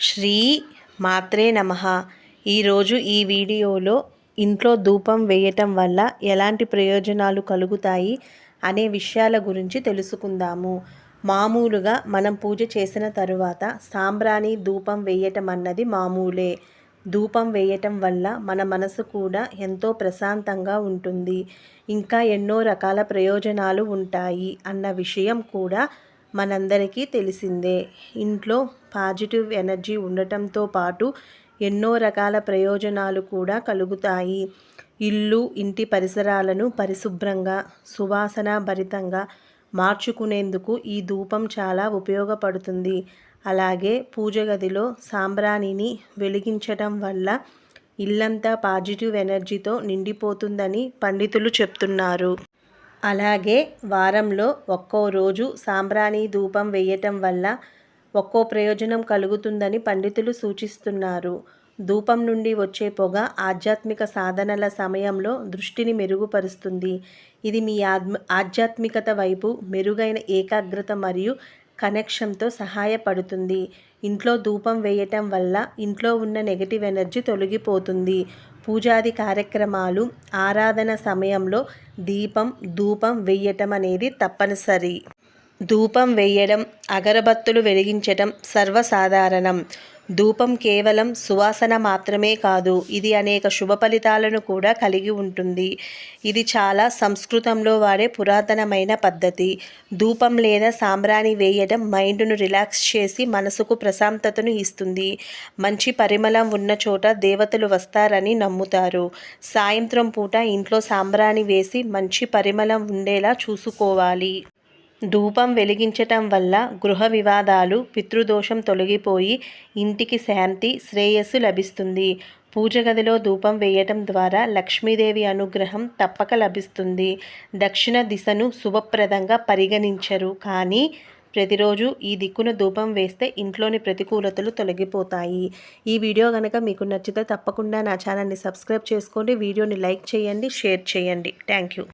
శ్రీ మాత్రే నమ. ఈరోజు ఈ వీడియోలో ఇంట్లో ధూపం వేయటం వల్ల ఎలాంటి ప్రయోజనాలు కలుగుతాయి అనే విషయాల గురించి తెలుసుకుందాము. మామూలుగా మనం పూజ చేసిన తరువాత సాంబ్రాణి ధూపం వేయటం అన్నది మామూలే. ధూపం వేయటం వల్ల మన మనసు కూడా ఎంతో ప్రశాంతంగా ఉంటుంది. ఇంకా ఎన్నో రకాల ప్రయోజనాలు ఉంటాయి అన్న విషయం కూడా మనందరికీ తెలిసిందే. ఇంట్లో పాజిటివ్ ఎనర్జీ ఉండటంతో పాటు ఎన్నో రకాల ప్రయోజనాలు కూడా కలుగుతాయి. ఇల్లు ఇంటి పరిసరాలను పరిశుభ్రంగా సువాసన భరితంగా మార్చుకునేందుకు ఈ ధూపం చాలా ఉపయోగపడుతుంది. అలాగే పూజ గదిలో సాంబ్రాణిని వెలిగించటం వల్ల ఇల్లంతా పాజిటివ్ ఎనర్జీతో నిండిపోతుందని పండితులు చెప్తున్నారు. అలాగే వారంలో ఒక్కో రోజు సాంబ్రాణి ధూపం వేయటం వల్ల ఒక్కో ప్రయోజనం కలుగుతుందని పండితులు సూచిస్తున్నారు. ధూపం నుండి వచ్చే పొగ ఆధ్యాత్మిక సాధనల సమయంలో దృష్టిని మెరుగుపరుస్తుంది. ఇది మీ ఆద్మ ఆధ్యాత్మికత వైపు మెరుగైన ఏకాగ్రత మరియు కనెక్షన్తో సహాయపడుతుంది. ఇంట్లో ధూపం వేయటం వల్ల ఇంట్లో ఉన్న నెగటివ్ ఎనర్జీ తొలగిపోతుంది. పూజాది కార్యక్రమాలు ఆరాధన సమయంలో దీపం ధూపం వేయటం అనేది తప్పనిసరి. ధూపం వేయడం అగరబత్తులు వెలిగించటం సర్వసాధారణం. ధూపం కేవలం సువాసన మాత్రమే కాదు ఇది అనేక శుభ ఫలితాలను కూడా కలిగి ఉంటుంది. ఇది చాలా సంస్కృతంలో వాడే పురాతనమైన పద్ధతి. ధూపం లేదా సాంబ్రాణి వేయడం మైండ్ను రిలాక్స్ చేసి మనసుకు ప్రశాంతతను ఇస్తుంది. మంచి పరిమళం ఉన్న చోట దేవతలు వస్తారని నమ్ముతారు. సాయంత్రం పూట ఇంట్లో సాంబ్రాణి వేసి మంచి పరిమళం ఉండేలా చూసుకోవాలి. ధూపం వెలిగించటం వల్ల గృహ వివాదాలు పితృదోషం తొలగిపోయి ఇంటికి శాంతి శ్రేయస్సు లభిస్తుంది. పూజ గదిలో ధూపం వేయటం ద్వారా లక్ష్మీదేవి అనుగ్రహం తప్పక లభిస్తుంది. దక్షిణ దిశను శుభప్రదంగా పరిగణించరు. కానీ ప్రతిరోజు ఈ దిక్కున ధూపం వేస్తే ఇంట్లోని ప్రతికూలతలు తొలగిపోతాయి. ఈ వీడియో కనుక మీకు నచ్చితే తప్పకుండా నా ఛానల్ని సబ్స్క్రైబ్ చేసుకోండి. వీడియోని లైక్ చేయండి షేర్ చేయండి. Thank you.